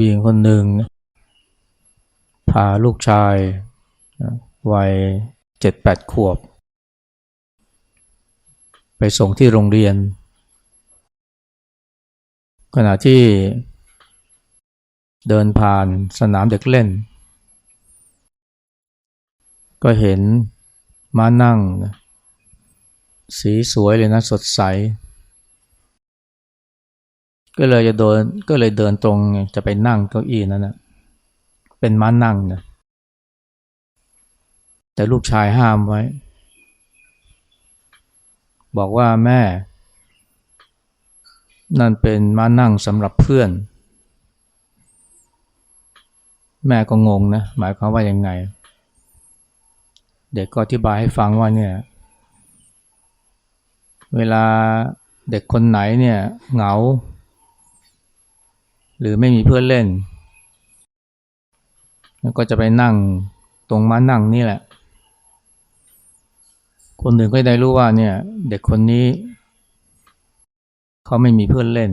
ผู้หญิงคนหนึ่งพาลูกชายวัยเจ็ดแปดขวบ ไปส่งที่โรงเรียน ขณะที่เดินผ่านสนามเด็กเล่น ก็เห็นม้านั่ง สีสวยเลยนะสดใส ก็เลยจะเดินก็เลยเดินตรงจะไปนั่งเก้าอี้นั้นนะเป็นม้านั่งนะแต่ลูกชายห้ามไว้ บอกว่าแม่ นั่นเป็นม้านั่งสำหรับเพื่อน แม่ก็งงนะหมายความว่ายังไง เด็กก็อธิบายให้ฟังว่าเนี่ย เวลาเด็กคนไหนเนี่ยเหงา หรือไม่มีเพื่อนเล่น แล้วก็จะไปนั่งตรงม้านั่งนี่แหละ คนหนึ่งก็ได้รู้ว่าเนี่ย เด็กคนนี้ เขาไม่มีเพื่อนเล่น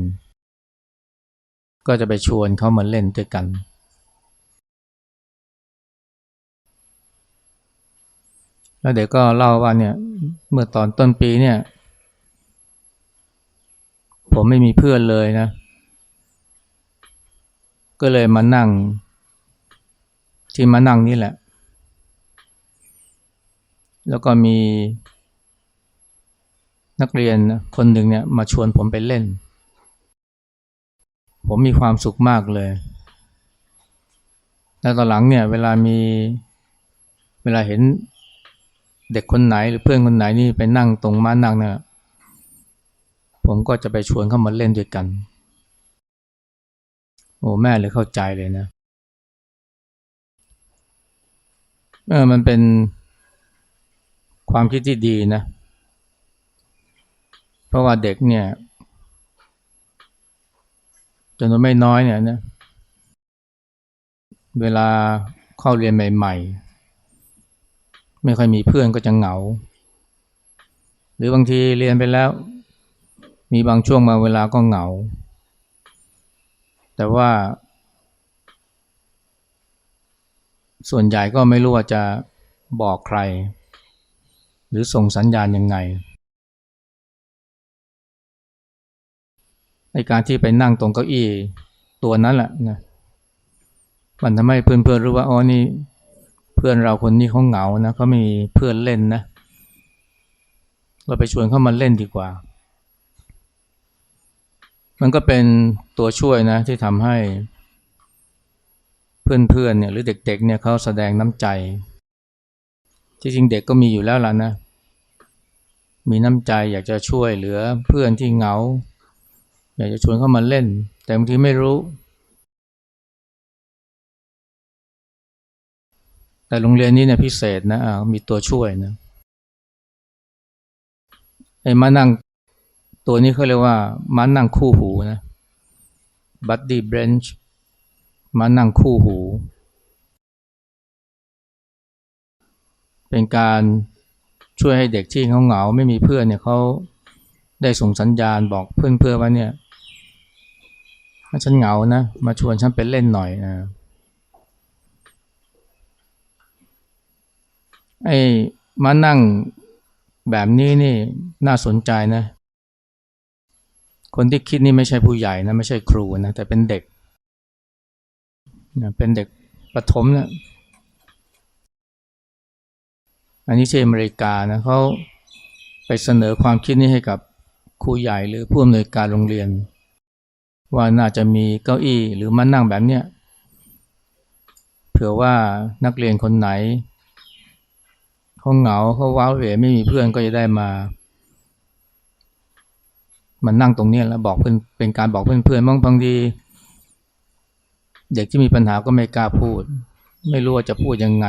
ก็จะไปชวนเขามาเล่นด้วยกัน แล้วเด็กก็เล่าว่าเนี่ย เมื่อตอนต้นปีเนี่ย ผมไม่มีเพื่อนเลยนะ ก็เลยมานั่ง ที่มานั่งนี่แหละ แล้วก็มี นักเรียนคนหนึ่งเนี่ยมาชวนผมไปเล่น ผมมีความสุขมากเลยแล้วตอนหลังเนี่ย เวลามีเวลาเห็นเด็กคนไหนหรือเพื่อนคนไหนนี่ไปนั่งตรงม้านั่งเนี่ยผมก็จะไปชวนเข้ามาเล่นด้วยกัน โอ้แม่เลยเข้าใจเลยนะเออมันเป็นความคิดที่ดีนะ เพราะว่าเด็กเนี่ยจำนวนไม่น้อยเนี่ยนะ เวลาเข้าเรียนใหม่ ๆ ไม่ค่อยมีเพื่อนก็จะเหงา หรือบางทีเรียนไปแล้ว มีบางช่วงมาเวลาก็เหงา แต่ว่า ส่วนใหญ่ก็ไม่รู้ว่าจะบอกใคร หรือส่งสัญญาณยังไงในการที่ไปนั่งตรงเก้าอี้ตัวนั้นแหละนะมันทำให้เพื่อนๆรู้ว่าอ๋อนี่เพื่อนเราคนนี้เขาเหงานะเขาไม่มีเพื่อนเล่นนะ เราไปชวนเขามาเล่นดีกว่า มันก็เป็นตัวช่วยนะที่ทำให้เพื่อนๆเนี่ยหรือเด็กๆเนี่ยเขาแสดงน้ำใจ ที่จริงเด็กก็มีอยู่แล้วล่ะนะ มีน้ำใจอยากจะช่วยเหลือเพื่อนที่เหงา อยากจะชวนเข้ามาเล่น แต่บางทีไม่รู้ แต่โรงเรียนนี้เนี่ยพิเศษนะะมีตัวช่วยนะไอ้มานั่ง ตัวนี้เขาเรียกว่ามานั่งคู่หูนะบัดดี้เบรนช์มานั่งคู่หู เป็นการช่วยให้เด็กที่เขาเหงาไม่มีเพื่อนเนี่ยเขาได้ส่งสัญญาณบอกเพื่อนๆว่าเนี่ยฉันเหงานะ มาชวนฉันไปเล่นหน่อยนะไอ้มานั่งแบบนี้นี่น่าสนใจนะ คนที่คิดนี่ไม่ใช่ผู้ใหญ่นะไม่ใช่ครูนะแต่เป็นเด็กนะเป็นเด็กประถมนะอันนี้ที่อเมริกานะเขาไปเสนอความคิดนี้ให้กับครูใหญ่หรือผู้อำนวยการโรงเรียน ว่าน่าจะมีเก้าอี้หรือมานั่งแบบเนี้ยเผื่อว่านักเรียนคนไหนเขาเหงาเขาว้าเหวไม่มีเพื่อนก็จะได้มา มันนั่งตรงนี้แล้วบอกเพื่อนเป็นการบอกเพื่อนๆบางบางทีเด็กที่มีปัญหาก็ไม่กล้าพูด ไม่รู้ว่าจะพูดยังไง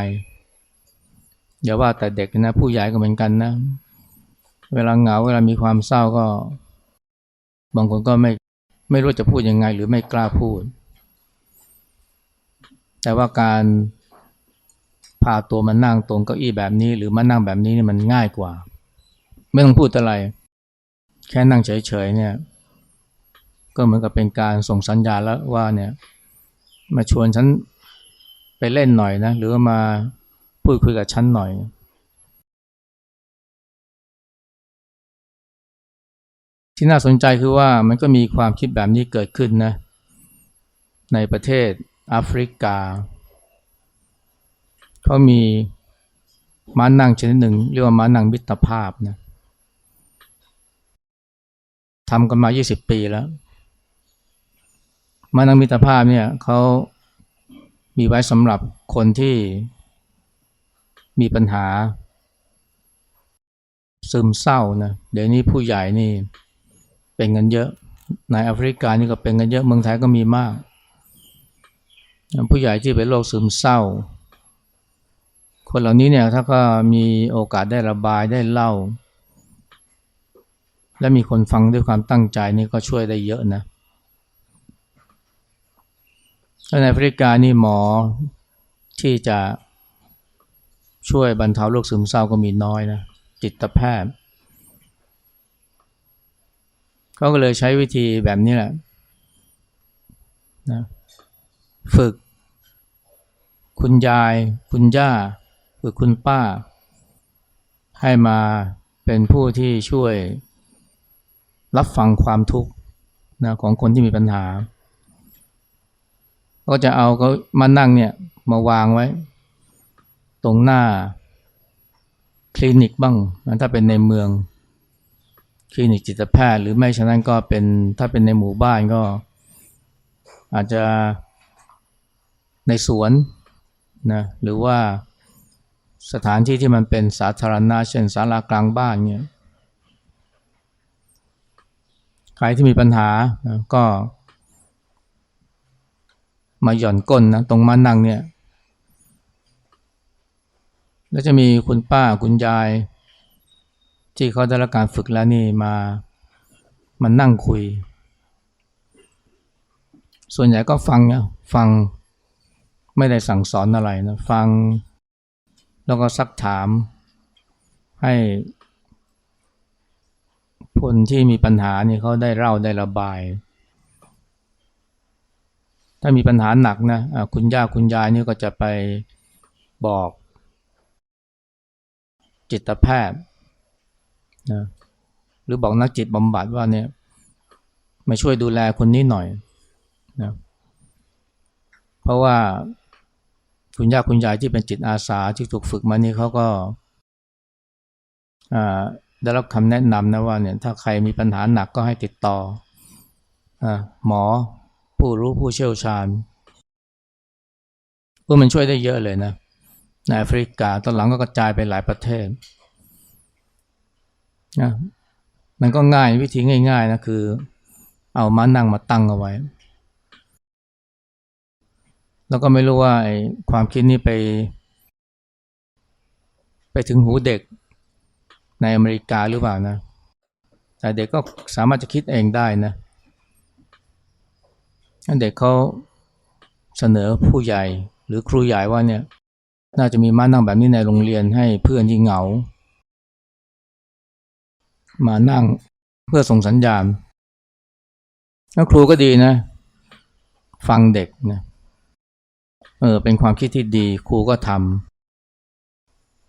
อย่าว่าแต่เด็กนะ ผู้ใหญ่ก็เหมือนกันนะ เวลาเหงาเวลามีความเศร้าก็ บางคนก็ไม่ไม่รู้จะพูดยังไง หรือไม่กล้าพูด แต่ว่าการพาตัวมานั่งตรงเก้าอี้แบบนี้ หรือมานั่งแบบนี้นี่มันง่ายกว่า ไม่ต้องพูดอะไร แค่นั่งเฉยๆเนี่ย ก็เหมือนกับเป็นการส่งสัญญาณแล้วว่าเนี่ย มาชวนฉันไปเล่นหน่อยนะ หรือมาพูดคุยกับฉันหน่อยที่น่าสนใจคือว่ามันก็มีความคิดแบบนี้เกิดขึ้นนะในประเทศแอฟริกา เขามีม้านั่งชนิดหนึ่ง เรียกว่าม้านั่งมิตรภาพนะ ทำกันมา 20 ปีแล้ว มานังมิตรภาพเนี่ยเขามีไว้สำหรับคนที่มีปัญหา ซึมเศร้านะเดี๋ยวนี้ผู้ใหญ่นี่เป็นกันเยอะในแอฟริกานี่ก็เป็นกันเยอะเมืองไทยก็มีมาก ผู้ใหญ่ที่เป็นโรคซึมเศร้า คนเหล่านี้เนี่ยถ้าก็มีโอกาสได้ระบายได้เล่า และมีคนฟังด้วยความตั้งใจนี่ก็ช่วยได้เยอะนะในแอฟริกานี่หมอที่จะช่วยบรรเทาโรคซึมเศร้าก็มีน้อยนะจิตแพทย์เขาก็เลยใช้วิธีแบบนี้แหละนะฝึก คุณยาย คุณย่า ฝึกคุณป้า ให้มาเป็นผู้ที่ช่วย รับฟังความทุกข์นะของคนที่มีปัญหา ก็จะเอาเขามานั่งเนี่ยมาวางไว้ ตรงหน้าคลินิกบ้างนะถ้าเป็นในเมืองคลินิกจิตแพทย์ หรือไม่ฉะนั้นก็เป็นถ้าเป็นในหมู่บ้านก็ อาจจะในสวนนะหรือว่าสถานที่ที่มันเป็นสาธารณะเช่นศาลากลางบ้านเนี่ย ใครที่มีปัญหาก็ มาหย่อนก้นนะตรงมานั่งเนี่ย แล้วจะมีคุณป้าคุณยาย ที่เขาได้รับการฝึกแล้วนี่มามันนั่งคุย ส่วนใหญ่ก็ฟังนะฟังไม่ได้สั่งสอนอะไรนะ ฟังแล้วก็ซักถามให้ คนที่มีปัญหานี่เขาได้เล่าได้ระบาย ถ้ามีปัญหาหนักนะะคุณย่าคุณยายนี่ก็จะไปบอกจิตแพทย์นะหรือบอกนักจิตบำบัดว่าเนี่ยมาช่วยดูแลคนนี้หน่อยนะเพราะว่าคุณย่าคุณยายที่เป็นจิตอาสาที่ถูกฝึกมานี่เขาก็ ได้รับคำแนะนำนะว่าเนี่ยถ้าใครมีปัญหาหนักก็ให้ติดต่ออหมอผู้รู้ผู้เชี่ยวชาญพวกมันช่วยได้เยอะเลยนะในแอฟริกาตอนหลังก็กระจายไปหลายประเทศนะมันก็ง่ายวิธีง่ายๆนะคือ เอามานั่งมาตั้งเอาไว้ แล้วก็ไม่รู้ว่าไอความคิดนี้ไป ไปถึงหูเด็ก ในอเมริกาหรือเปล่านะแต่เด็กก็สามารถจะคิดเองได้นะเด็กเขาเสนอผู้ใหญ่หรือครูใหญ่ว่าเนี่ย น่าจะมีม้านั่งแบบนี้ในโรงเรียนให้เพื่อนที่เหงา มานั่งเพื่อส่งสัญญาณแล้วครูก็ดีนะ ฟังเด็กนะเออเป็นความคิดที่ดี ครูก็ทำ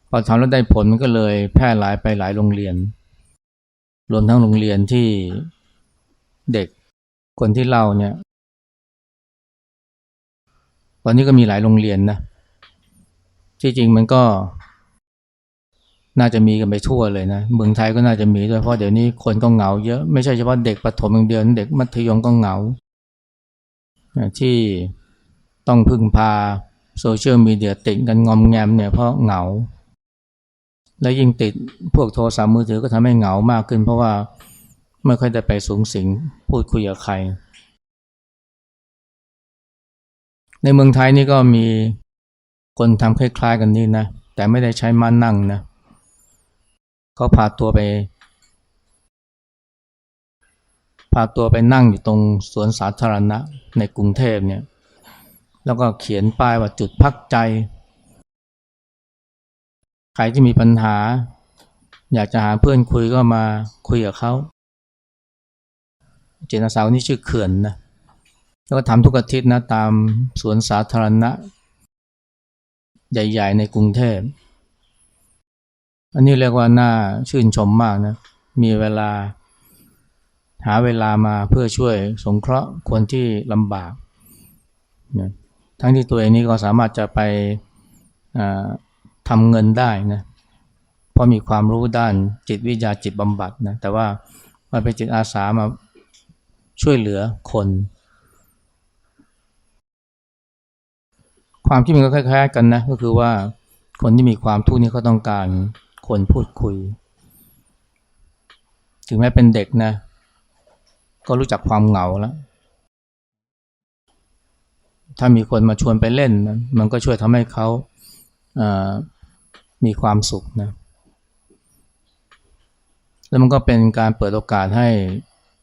พอทำแล้วได้ผลมันก็เลยแพร่หลายไปหลายโรงเรียน รวมทั้งโรงเรียนที่เด็กคนที่เล่าเนี่ย ตอนนี้ก็มีหลายโรงเรียนนะ ที่จริงมันก็ น่าจะมีกันไปทั่วเลยนะ เมืองไทยก็น่าจะมีด้วย เพราะเดี๋ยวนี้คนก็เหงาเยอะ ไม่ใช่เฉพาะเด็กประถมอย่างเดียว เด็กมัธยมก็เหงา ที่ต้องพึ่งพาโซเชียลมีเดียติดกันงอมแงมเนี่ยเพราะเหงา แล้วยิ่งติดพวกโทรศัพท์มือถือก็ทำให้เหงามากขึ้น เพราะว่าไม่ค่อยได้ไปสูงสิงพูดคุยกับใคร ในเมืองไทยนี่ก็มีคนทำคล้ายๆกันนี่นะ แต่ไม่ได้ใช้ม้านั่งนะเขาพาตัวไปพาตัวไปนั่งอยู่ตรงสวนสาธารณะในกรุงเทพเนี่ย แล้วก็เขียนป้ายว่าจุดพักใจ ใครที่มีปัญหา อยากจะหาเพื่อนคุยก็มาคุยกับเขาเจนสาวนี่ชื่อเขื่อนนะแล้วก็ทำทุกอาทิตย์นะตามสวนสาธารณะ ใหญ่ ๆ ในกรุงเทพ อันนี้เรียกว่าน่าชื่นชมมากนะ มีเวลา หาเวลามาเพื่อช่วยสงเคราะห์คนที่ลำบากนะทั้งที่ตัวเองนี้ก็สามารถจะไป ทำเงินได้นะเพราะมีความรู้ด้านจิตวิทยาจิตบำบัดนะแต่ว่ามาเป็นจิตอาสามาช่วยเหลือคน ความที่มันก็คล้ายๆกันนะก็คือว่าคนที่มีความทุกข์นี้เขาต้องการคนพูดคุย ถึงแม้เป็นเด็กนะ ก็รู้จักความเหงาแล้ว ถ้ามีคนมาชวนไปเล่น มันก็ช่วยทำให้เขา มีความสุขนะแล้วมันก็เป็นการเปิดโอกาสให้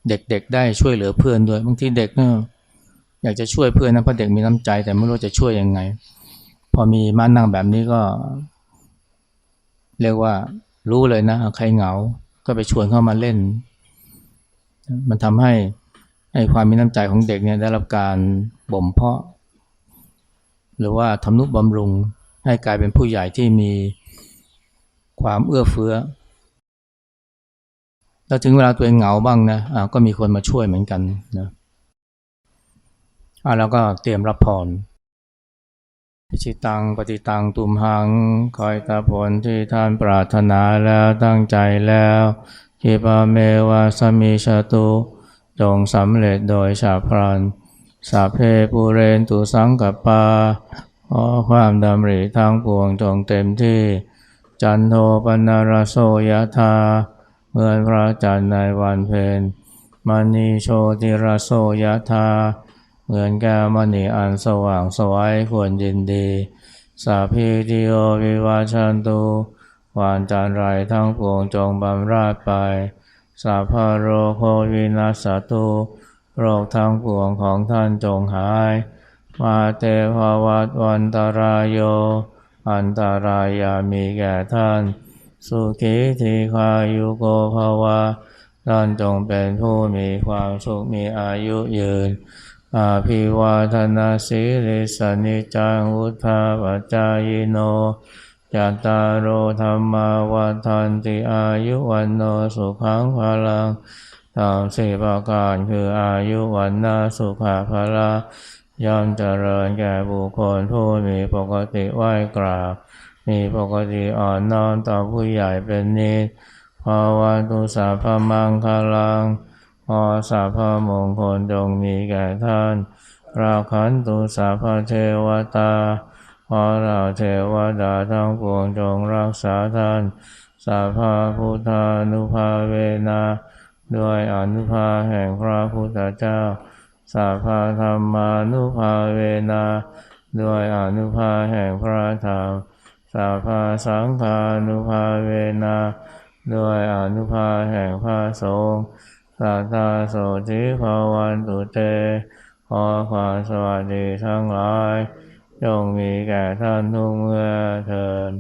เด็กๆ ได้ช่วยเหลือเพื่อนด้วยบางทีเด็กเนี่ยอยากจะช่วยเพื่อนนะเพราะเด็กมีน้ำใจ แต่ไม่รู้จะช่วยยังไง พอมีม้านั่งแบบนี้ก็ เรียกว่ารู้เลยนะ ใครเหงา ก็ไปชวนเข้ามาเล่น มันทำให้ให้ความมีน้ำใจของเด็กเนี่ยได้รับการบ่มเพาะ หรือว่าทำนุบำรุงให้กลายเป็นผู้ใหญ่ที่มี ความเอื้อเฟื้อ แล้วถึงเวลาตัวเองเหงาบ้างนะะก็มีคนมาช่วยเหมือนกันนะอ่าแล้วก็เตรียมรับพรชิตังปฏิตังตุมหัง คอยตาผลที่ท่านปรารถนาแล้วตั้งใจแล้วคิปาเมวาสมิชตุจงสำเร็จโดยชาพรันสัพเพปูเรนตุสังกัปปาขอความดำริทางปวงจงเต็มที่ จันโทปนารโสยธาเหมื่อพระจันทร์ในวันเพ็ญมณีโชติรโสยธาเหมือนแก้วมณีอันสว่างสวยควรยินดี สาพีติโอวิวาชันตุวานจันไรทั้งปวงจงบำราดไป สาพาโรโควินาสตุโรคทั้งปวงของท่านจงหาย มาเตภวัตวันตารายโย อันตารายามีแก่ท่าน สุขีทีคายุโกภาวะท่านจงเป็นผู้มีความสุขมีอายุยืน อาภิวาทนาสิริสนิจังอุทาปจายโนจัตตารโอธรรมาวันทันติอายุวันโนสุขังพลังตามสี่ประการคืออายุวันนาสุขาภละ ย่อมเจริญแก่บุคคลผู้มีปกติไหวกราบ มีปกติอ่อนน้อมต่อผู้ใหญ่เป็นนิสภาวันตุสาพมังคลังพอสาพมงคลจงมีแก่ท่าน ราขันตุสาพเทวตาพอเราเทวดาทั้งปวงจงรักษาท่าน สาภาพุทธานุภาเวนา ด้วยอนุภาแห่งพระพุทธเจ้า สาภาธรรมานุภาเวนาด้วยอนุภาแห่งพระธรรมสัพพาสังฆานุภาเวนะด้วยอนุภาแห่งพระสงฆ์สัทธาโสธิภาวันตุเต ขอความสวัสดีทั้งหลายจงมีแก่ท่านทุกเมื่อเทิน